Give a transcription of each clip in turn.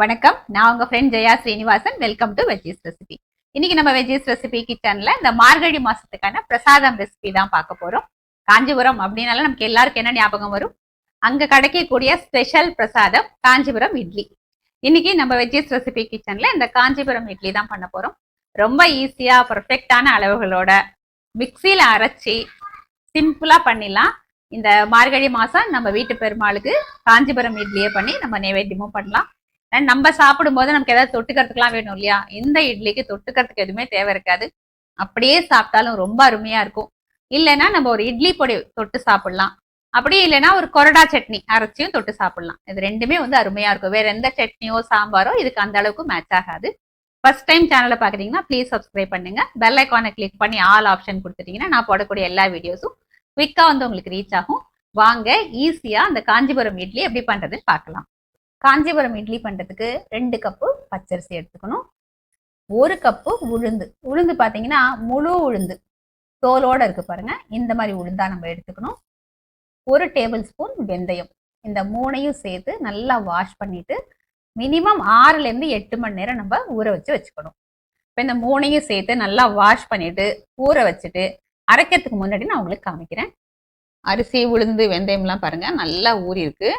வணக்கம். நான் உங்க friend Jaya Srinivasan. Welcome to veggies recipe இன்னைக்கு நம்ம வெஜ்ஜீஸ் ரெசிபி கிச்சன்ல இந்த மார்கழி மாசத்துக்கான பிரசாதம் ரெசிபி தான் பார்க்க போறோம். காஞ்சிபுரம் அப்படின்னால நமக்கு எல்லாருக்கும் என்ன ஞாபகம் வரும்? அங்க கிடைக்கக்கூடிய ஸ்பெஷல் பிரசாதம் காஞ்சிபுரம் இட்லி. இன்னைக்கு நம்ம வெஜ்ஜீஸ் ரெசிபி கிச்சன்ல இந்த காஞ்சிபுரம் இட்லி தான் பண்ண போறோம். ரொம்ப ஈஸியா பர்ஃபெக்டான அளவுகளோட மிக்சியில அரைச்சி சிம்பிளா பண்ணிடலாம். இந்த மார்கழி மாசம் நம்ம வீட்டு பெருமாளுக்கு காஞ்சிபுரம் இட்லியே பண்ணி நம்ம நைவேத்தியமும் பண்ணலாம். அண்ட் நம்ம சாப்பிடும்போது நமக்கு ஏதாவது தொட்டுக்கிறதுக்குலாம் வேணும் இல்லையா? இந்த இட்லிக்கு தொட்டுக்கிறதுக்கு எதுவுமே தேவை இருக்காது. அப்படியே சாப்பிட்டாலும் ரொம்ப அருமையா இருக்கும். இல்லைன்னா நம்ம ஒரு இட்லி பொடி தொட்டு சாப்பிடலாம். அப்படியே இல்லைன்னா ஒரு கொரடா சட்னி அரைச்சியும் தொட்டு சாப்பிடலாம். இது ரெண்டுமே வந்து அருமையா இருக்கும். வேற எந்த சட்னியோ சாம்பாரோ இதுக்கு அந்த அளவுக்கு மேட்ச் ஆகாது. ஃபர்ஸ்ட் டைம் சேனலை பாக்குறீங்கன்னா ப்ளீஸ் சப்ஸ்கிரைப் பண்ணுங்க. பெல் ஐக்கானை கிளிக் பண்ணி ஆல் ஆப்ஷன் கொடுத்துட்டீங்கன்னா நான் போடக்கூடிய எல்லா வீடியோஸும் குவிக்கா வந்து உங்களுக்கு ரீச் ஆகும். வாங்க ஈஸியா அந்த காஞ்சிபுரம் இட்லி எப்படி பண்றதுன்னு பார்க்கலாம். காஞ்சிபுரம் இட்லி பண்ணுறதுக்கு ரெண்டு கப்பு பச்சரிசி எடுத்துக்கணும். ஒரு கப்பு உளுந்து. உளுந்து பார்த்தீங்கன்னா முழு உளுந்து. தோலோடு இருக்குது பாருங்கள் இந்த மாதிரி உளுந்தா நம்ம எடுத்துக்கணும். ஒரு டேபிள் ஸ்பூன் வெந்தயம். இந்த மூணையும் சேர்த்து நல்லா வாஷ் பண்ணிட்டு மினிமம் ஆறுலேருந்து எட்டு மணி நேரம் நம்ம ஊற வச்சு வச்சுக்கணும். இப்போ இந்த மூணையும் சேர்த்து நல்லா வாஷ் பண்ணிட்டு ஊற வச்சுட்டு அரைக்கிறதுக்கு முன்னாடி நான் உங்களுக்கு காமிக்கிறேன். அரிசி உளுந்து வெந்தயம்லாம் பாருங்கள் நல்லா ஊறி இருக்குது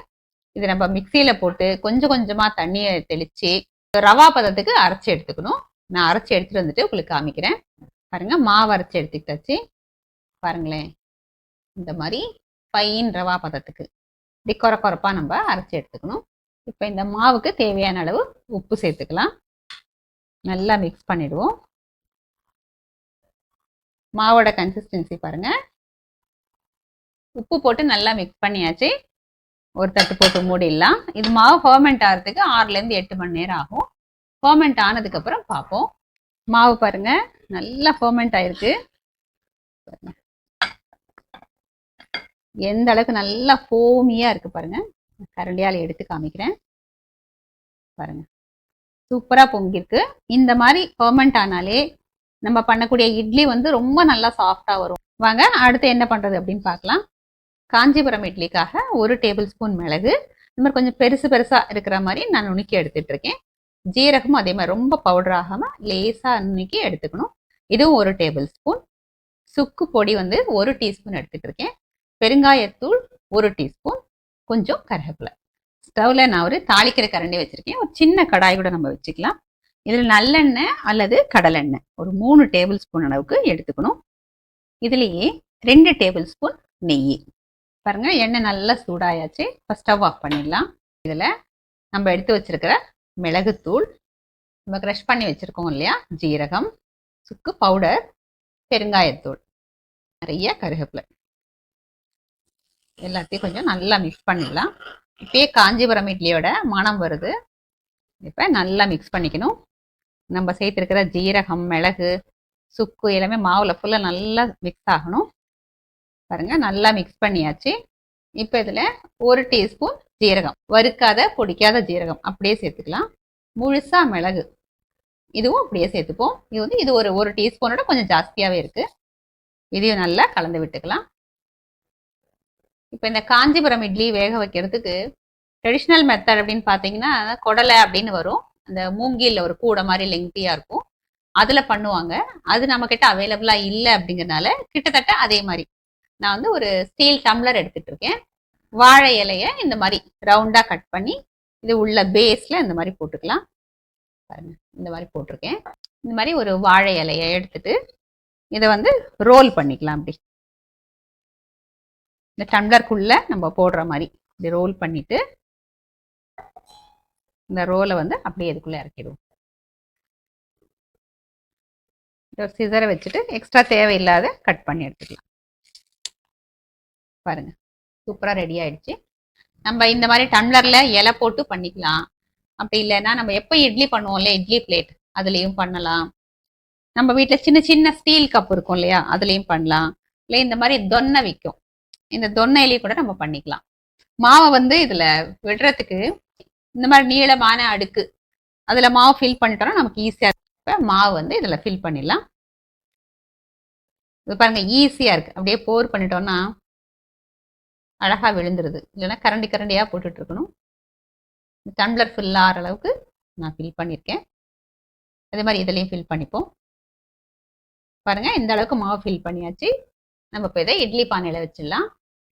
இது நம்ம மிக்சியில போட்டு கொஞ்சம் கொஞ்சமா தண்ணியை தெளிச்சு ரவா பதத்துக்கு அரைச்சி எடுத்துக்கணும். நான் அரைச்சி எடுத்துட்டு வந்துட்டு உங்களுக்கு காமிக்கிறேன். பாருங்க மாவு அரைச்சி எடுத்துக்கிட்டாச்சு. பாருங்களேன். இந்த மாதிரி ஃபைன் ரவா பதத்துக்கு. இப்படி குறை குறைப்பா நம்ம அரைச்சி எடுத்துக்கணும். இப்போ இந்த மாவுக்கு தேவையான அளவு உப்பு சேர்த்துக்கலாம். நல்லா மிக்ஸ் பண்ணிடுவோம். மாவோட கன்சிஸ்டன்சி பாருங்க. உப்பு போட்டு நல்லா மிக்ஸ் பண்ணியாச்சு. ஒரு தட்டு போட்டு மூடிடலாம். இது மாவு ஃபர்மெண்ட் ஆகிறதுக்கு ஆறுலேருந்து எட்டு மணி நேரம் ஆகும். ஃபர்மெண்ட் ஆனதுக்கப்புறம் பார்ப்போம். மாவு பாருங்க நல்லா ஃபர்மெண்ட் ஆயிருக்கு. எந்த அளவுக்கு நல்லா ஃபோமியாக இருக்கு பாருங்க. கரண்டியால் எடுத்து காமிக்கிறேன். பாருங்க. சூப்பராக பொங்கிருக்கு இந்த மாதிரி ஃபர்மெண்ட் ஆனாலே நம்ம பண்ணக்கூடிய இட்லி வந்து ரொம்ப நல்லா சாஃப்டாக வரும். வாங்க அடுத்து என்ன பண்ணுறது அப்படின்னு பார்க்கலாம். காஞ்சிபுரம் இட்லிக்காக ஒரு டேபிள் ஸ்பூன் மிளகு. இந்த மாதிரி கொஞ்சம் பெருசு பெருசாக இருக்கிற மாதிரி நான் நுணுக்கி எடுத்துட்டு இருக்கேன். ஜீரகமும் அதே மாதிரி ரொம்ப பவுடர் ஆகாமல் லேசாக நுணுக்கி எடுத்துக்கணும். இதுவும் ஒரு டேபிள் ஸ்பூன் சுக்கு பொடி வந்து ஒரு டீஸ்பூன் எடுத்துகிட்டு இருக்கேன். பெருங்காயத்தூள் ஒரு டீஸ்பூன். கொஞ்சம் கருவேப்பிலை. ஸ்டவ்வில் நான் ஒரு தாளிக்கிற கரண்டி வச்சுருக்கேன். ஒரு சின்ன கடாய் கூட நம்ம வச்சுக்கலாம். இதில் நல்லெண்ணெய் அல்லது கடலெண்ணெய். ஒரு மூணு டேபிள் ஸ்பூன் அளவுக்கு எடுத்துக்கணும். இதுலேயே ரெண்டு டேபிள் ஸ்பூன் நெய். பாருங்க எண்ணெய் நல்லா சூடாயாச்சு. இப்போ ஸ்டவ் ஆஃப் பண்ணிடலாம். இதில் நம்ம எடுத்து வச்சிருக்கிற மிளகுத்தூள் நம்ம க்ரஷ் பண்ணி வச்சுருக்கோம் இல்லையா? ஜீரகம் சுக்கு பவுடர் பெருங்காயத்தூள். நிறைய கருவேப்பிலை எல்லாத்தையும் கொஞ்சம் நல்லா மிக்ஸ் பண்ணிடலாம். இப்பயே காஞ்சிபுரம் இட்லியோட மனம் வருது. இப்போ நல்லா மிக்ஸ் பண்ணிக்கணும். நம்ம சேர்த்துருக்கிற ஜீரகம் மிளகு சுக்கு எல்லாமே மாவில் ஃபுல்லாக நல்லா மிக்ஸ் ஆகணும். பாருங்க நல்லா மிக்ஸ் பண்ணியாச்சு. இப்போ இதில் ஒரு டீஸ்பூன் ஜீரகம். வறுக்காத பொடிக்காத ஜீரகம். அப்படியே சேர்த்துக்கலாம். முழுசா மிளகு. இதுவும் அப்படியே சேர்த்துப்போம். இது வந்து இது ஒரு ஒரு டீஸ்பூனோட கொஞ்சம் ஜாஸ்தியாகவே இருக்குது இதையும் நல்லா கலந்து விட்டுக்கலாம். இப்போ இந்த காஞ்சிபுரம் இட்லி வேக வைக்கிறதுக்கு ட்ரெடிஷ்னல் மெத்தட் அப்படின்னு பார்த்தீங்கன்னா கொடலை அப்படின்னு வரும். அந்த மூங்கில் ஒரு கூடை மாதிரி லெங்க்தியாக இருக்கும். அதில் பண்ணுவாங்க. அது நம்மக்கிட்ட அவைலபிளாக இல்லை அப்படிங்கிறனால கிட்டத்தட்ட அதே மாதிரி. நான் வந்து ஒரு ஸ்டீல் டம்ளர் எடுத்துட்டு இருக்கேன் வாழை இலையை இந்த மாதிரி ரவுண்டாக கட் பண்ணி இது உள்ள பேஸில் இந்த மாதிரி போட்டுக்கலாம். பாருங்க இந்த மாதிரி போட்டிருக்கேன். இந்த மாதிரி ஒரு வாழை இலையை எடுத்துட்டு இதை வந்து ரோல் பண்ணிக்கலாம் அப்படி. இந்த டம்ளருக்குள்ள நம்ம போடுற மாதிரி இப்படி ரோல் பண்ணிட்டு இந்த ரோலை வந்து அப்படியே இதுக்குள்ள இறக்கிடுவோம். ஒரு சிசரை வச்சுட்டு எக்ஸ்ட்ரா தேவையில்லாத கட் பண்ணி எடுத்துக்கலாம். பாருங்க. சூப்பராக ரெடி ஆயிடுச்சு. நம்ம இந்த மாதிரி டம்ளர்ல இலை போட்டு பண்ணிக்கலாம். அப்படி இல்லைன்னா நம்ம எப்போ இட்லி பண்ணுவோம்ல இட்லி பிளேட் அதுலேயும் பண்ணலாம். நம்ம வீட்டில் சின்ன சின்ன ஸ்டீல் கப் இருக்கும் இல்லையா அதுலேயும் பண்ணலாம். இல்லை இந்த மாதிரி தொன்னை விற்கும் இந்த தொன்னையிலையும் கூட நம்ம பண்ணிக்கலாம். மாவை வந்து இதில் விடுறதுக்கு இந்த மாதிரி நீளமான அடுக்கு அதில் மாவு ஃபில் பண்ணிட்டோம்னா நமக்கு ஈஸியாக இப்போ மாவு வந்து இதில் ஃபில் பண்ணிடலாம். இது பாருங்க ஈஸியாக இருக்குது அப்படியே போர் பண்ணிட்டோம்னா அழகாக விழுந்துருது. இல்லைன்னா கரண்டி கரண்டியாக போட்டுட்ருக்கணும். டம்ளர் ஃபில் ஆகிற அளவுக்கு நான் ஃபில் பண்ணியிருக்கேன் அதே மாதிரி இதுலேயும் ஃபில் பண்ணிப்போம். பாருங்கள் இந்த அளவுக்கு மாவு ஃபில் பண்ணியாச்சு. நம்ம இப்போ இதை இட்லி பானையில் வச்சிடலாம்.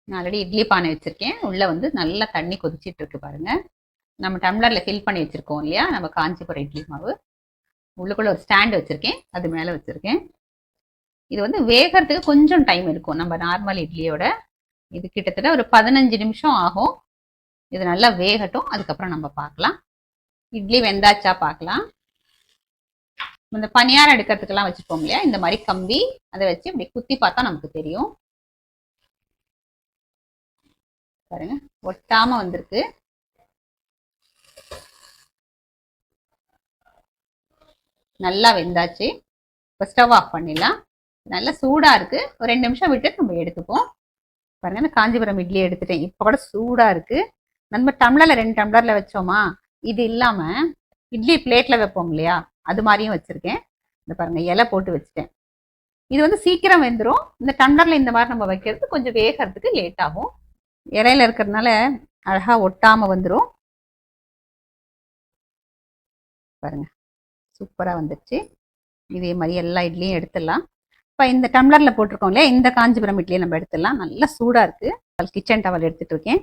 நான் ஆல்ரெடி இட்லி பானை வச்சுருக்கேன். உள்ளே வந்து நல்லா தண்ணி கொதிச்சிட்டு இருக்கு நம்ம டம்ளரில் ஃபில் பண்ணி வச்சுருக்கோம் இல்லையா? நம்ம காஞ்சிபுரம் இட்லி மாவு. உள்ளுக்குள்ளே ஒரு ஸ்டாண்ட் வச்சுருக்கேன். அது மேலே வச்சுருக்கேன். இது வந்து வேகிறதுக்கு கொஞ்சம் டைம் இருக்கும் நம்ம நார்மல் இட்லியோட இது கிட்டத்தட்ட ஒரு பதினஞ்சு நிமிஷம் ஆகும். இது நல்லா வேகட்டும். அதுக்கப்புறம் நம்ம பார்க்கலாம். இட்லி வெந்தாச்சா பார்க்கலாம். இந்த பணியாரம் எடுக்கிறதுக்கெல்லாம் வச்சுப்போம் இல்லையா? இந்த மாதிரி கம்பி அதை வச்சு இப்படி குத்தி பார்த்தா நமக்கு தெரியும். பாருங்க ஒட்டாம வந்திருக்கு. நல்லா வெந்தாச்சு. இப்போ ஸ்டவ் ஆஃப் பண்ணிடலாம். நல்லா சூடாக இருக்கு. ஒரு ரெண்டு நிமிஷம் விட்டு நம்ம எடுத்துப்போம். பாருங்க நான் காஞ்சிபுரம் இட்லி எடுத்துட்டேன். இப்போ கூட சூடாக இருக்கு. நம்ம டம்ளரில் ரெண்டு டம்ளரில் வச்சோமா? இது இல்லாமல் இட்லி பிளேட்டில் வைப்போம் இல்லையா? அது மாதிரியும் வச்சுருக்கேன். இந்த பாருங்க இலை போட்டு வச்சுட்டேன். இது வந்து சீக்கிரம் வெந்துடும் இந்த டம்ளரில் இந்த மாதிரி நம்ம வைக்கிறது கொஞ்சம் வேகிறதுக்கு லேட் ஆகும். இலையில இருக்கிறதுனால அழகாக ஒட்டாமல் வந்துடும் பாருங்க சூப்பராக வந்துடுச்சு இதே மாதிரி எல்லா இட்லியும் எடுத்துடலாம். இப்போ இந்த டம்ளரில் போட்டிருக்கோம் இல்லையா? இந்த காஞ்சிபுரம் இட்லியை நம்ம எடுத்துடலாம். நல்லா சூடாக இருக்கு. கிச்சன் டவல் எடுத்துகிட்டு இருக்கேன்.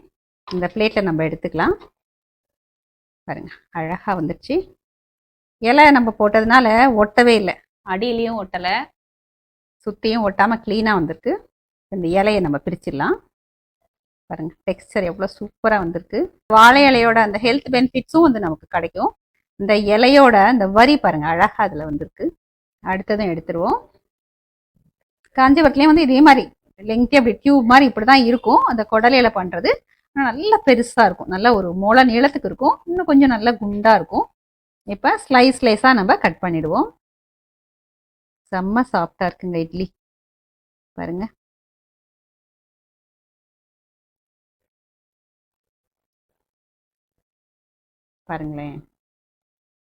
இந்த பிளேட்டில் நம்ம எடுத்துக்கலாம். பாருங்க அழகாக வந்துடுச்சு இலை நம்ம போட்டதுனால ஒட்டவே இல்லை. அடியிலையும் ஒட்டலை. சுற்றியும் ஒட்டாமல் க்ளீனாக வந்திருக்கு. இந்த இலையை நம்ம பிரிச்சிடலாம். பாருங்கள் டெக்ஸ்டர் எவ்வளோ சூப்பராக வந்திருக்கு. வாழை இலையோட அந்த ஹெல்த் பெனிஃபிட்ஸும் வந்து நமக்கு கிடைக்கும். இந்த இலையோட இந்த வரி பாருங்க அழகாக அதில் வந்திருக்கு. அடுத்ததும் எடுத்துருவோம். காஞ்சிபுரத்துலேயும் வந்து இதே மாதிரி லெங்க்தி அப்படி டியூப் மாதிரி இப்படி தான் இருக்கும். அந்த குடலையில பண்ணுறது நல்லா பெருசாக இருக்கும். நல்ல ஒரு முளை நீளத்துக்கு இருக்கும். இன்னும் கொஞ்சம் நல்லா குண்டாக இருக்கும். இப்போ ஸ்லைஸ் ஸ்லைஸாக நம்ம கட் பண்ணிடுவோம். செம்ம சாஃப்டாக இருக்குங்க இட்லி. பாருங்க. பாருங்களேன்.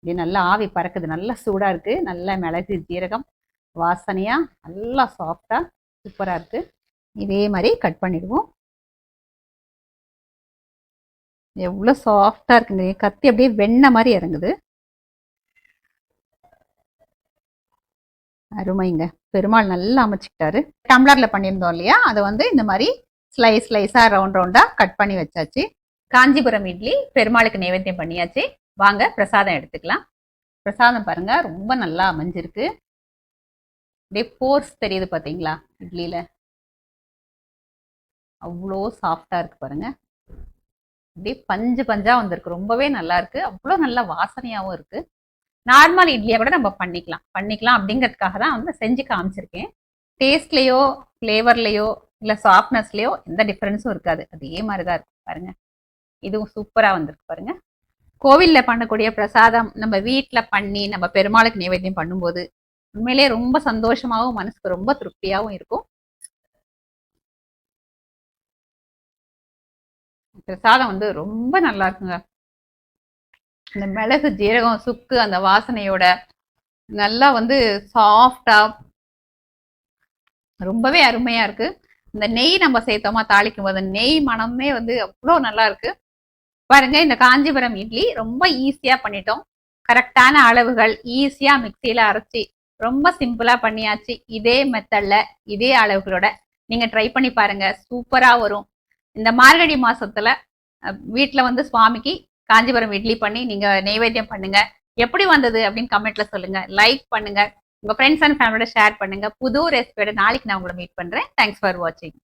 இது நல்லா ஆவி பறக்குது. நல்லா சூடாக இருக்குது நல்ல மிளகு ஜீரகம். வாசனையாக நல்லா சாஃப்டாக சூப்பராக இருக்குது இதே மாதிரி கட் பண்ணிவிடுவோம் எவ்வளோ சாஃப்டாக இருக்குங்க கத்தி அப்படியே வெண்ணெய் மாதிரி இறங்குது. அருமைங்க. பெருமாள் நல்லா அமைச்சிக்கிட்டாரு. டம்ளரில் பண்ணியிருந்தோம் இல்லையா? அதை வந்து இந்த மாதிரி ஸ்லைஸ் ஸ்லைஸாக ரவுண்ட் ரவுண்டாக கட் பண்ணி வச்சாச்சு. காஞ்சிபுரம் இட்லி பெருமாளுக்கு நைவேத்தியம் பண்ணியாச்சு. வாங்க பிரசாதம் எடுத்துக்கலாம். பிரசாதம் பாருங்க ரொம்ப நல்லா அமைஞ்சிருக்கு. அப்படியே போர்ஸ் தெரியுது பார்த்தீங்களா இட்லியில. அவ்வளோ சாஃப்டாக இருக்கு பாருங்க. அப்படியே பஞ்சு பஞ்சாக வந்திருக்கு. ரொம்பவே நல்லா இருக்குது அவ்வளோ நல்ல வாசனையாகவும் இருக்கு. நார்மல் இட்லியை கூட நம்ம பண்ணிக்கலாம். பண்ணிக்கலாம் அப்படிங்கிறதுக்காக தான் வந்து செஞ்சு காமிச்சிருக்கேன். டேஸ்ட்லேயோ ஃப்ளேவர்லேயோ இல்லை சாஃப்ட்னஸ்லேயோ எந்த டிஃப்ரென்ஸும் இருக்காது. அதே மாதிரி தான் இருக்குது பாருங்க. இதுவும் சூப்பராக வந்திருக்கு பாருங்க. கோவிலில் பண்ணக்கூடிய பிரசாதம் நம்ம வீட்டில் பண்ணி நம்ம பெருமாளுக்கு நைவேத்தியம் பண்ணும்போது உண்மையிலேயே ரொம்ப சந்தோஷமாகவும் மனசுக்கு ரொம்ப திருப்தியாகவும் இருக்கும். பிரசாதம் வந்து ரொம்ப நல்லா இருக்குங்க. இந்த மிளகு ஜீரகம் சுக்கு அந்த வாசனையோட நல்லா வந்து சாஃப்டா ரொம்பவே அருமையா இருக்கு. இந்த நெய் நம்ம சேர்த்தோமா தாளிக்கும் போது நெய் மனமே வந்து அவ்வளோ நல்லா இருக்கு. பாருங்க இந்த காஞ்சிபுரம் இட்லி ரொம்ப ஈஸியா பண்ணிட்டோம். கரெக்டான அளவுகள் ஈஸியா மிக்சியில அரைச்சி ரொம்ப சிம்பிளா பண்ணியாச்சு. இதே மெத்தட்ல இதே அளவுகளோட நீங்க ட்ரை பண்ணி பாருங்க. சூப்பரா வரும். இந்த மார்கழி மாசத்துல வீட்டில் வந்து சுவாமிக்கு காஞ்சிபுரம் இட்லி பண்ணி நீங்க நைவேத்தியம் பண்ணுங்க. எப்படி வந்தது அப்படின்னு கமெண்ட்ல சொல்லுங்க. லைக் பண்ணுங்க. உங்க ஃப்ரெண்ட்ஸ் அண்ட் ஃபேமிலியோட ஷேர் பண்ணுங்க. புது ரெசிபியோட நாளைக்கு நான் உங்களை மீட் பண்றேன். தேங்க்ஸ் ஃபார் வாட்சிங்